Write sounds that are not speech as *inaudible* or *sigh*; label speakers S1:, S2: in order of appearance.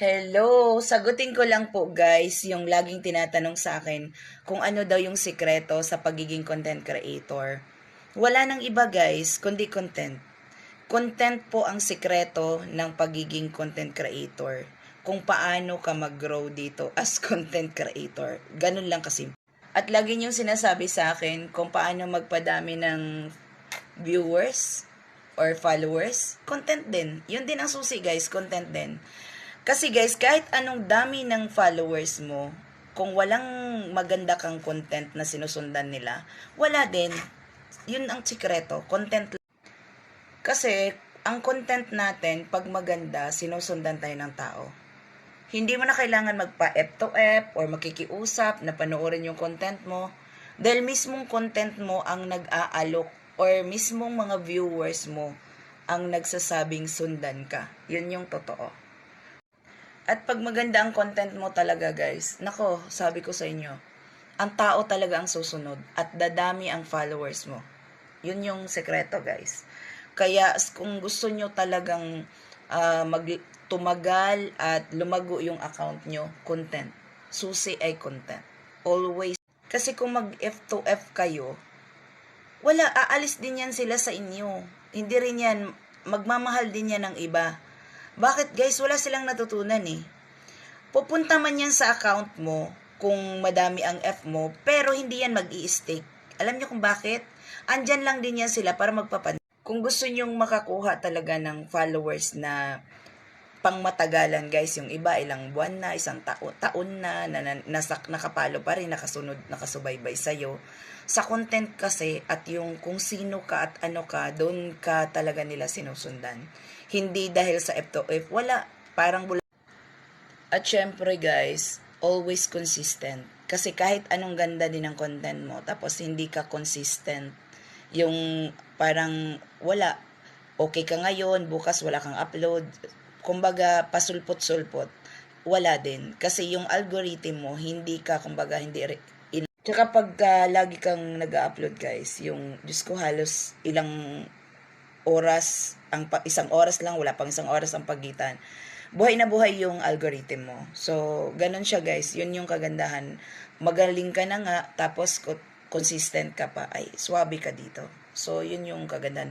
S1: Hello! Sagutin ko lang po guys yung laging tinatanong sa akin kung ano daw yung sikreto sa pagiging content creator. Wala nang iba guys, kundi content. Content po ang sikreto ng pagiging content creator. Kung paano ka mag-grow dito as *laughs* content creator. Ganun lang kasimple. At lagi niyong sinasabi sa akin kung paano magpadami ng viewers or followers. Content din. Yun din ang susi guys, content din. Kasi guys, kahit anong dami ng followers mo, kung walang maganda kang content na sinusundan nila, wala din. Yun ang sikreto, content. Kasi, ang content natin, pag maganda, sinusundan tayo ng tao. Hindi mo na kailangan magpa-F to F or makikiusap na panoorin yung content mo. Dahil mismong content mo ang nag-aalok or mismong mga viewers mo ang nagsasabing sundan ka. Yun yung totoo. At pag maganda ang content mo talaga guys, nako, sabi ko sa inyo, ang tao talaga ang susunod at dadami ang followers mo. Yun yung sekreto guys. Kaya kung gusto nyo talagang ah, mag, tumagal at lumago yung account nyo, content. Susi ay content. Always. Kasi kung mag F to F kayo, wala, aalis din yan sila sa inyo. Hindi rin yan, magmamahal din yan ng iba. Bakit guys, wala silang natutunan eh. Pupunta man yan sa account mo kung madami ang F mo, pero hindi yan mag stick Alam niyo kung bakit? Andyan lang din yan sila para magpapan. Kung gusto nyong makakuha talaga ng followers na pangmatagalan guys, yung iba ilang buwan na, isang taon, taon na, na, na nasak, nakapalo pa rin, nakasunod, nakasubaybay sa'yo. Sa content kasi at yung kung sino ka at ano ka, doon ka talaga nila sinusundan. Hindi dahil sa F to F, wala, parang bula. At syempre guys, always consistent. Kasi kahit anong ganda din ng content mo, tapos hindi ka consistent, yung parang wala, okay ka ngayon, bukas wala kang upload, kumbaga pasulpot-sulpot, wala din. Kasi yung algorithm mo, hindi ka, kumbaga, hindi in- Tsaka pag ah, lagi kang nag-upload guys, yung, Diyos ko, halos ilang oras, ang pa- isang oras lang, wala pang isang oras ang pagitan. Buhay na buhay yung algorithm mo. So, ganun siya guys. Yun yung kagandahan. Magaling ka na nga, tapos consistent ka pa. Ay, swabe ka dito. So, yun yung kagandahan.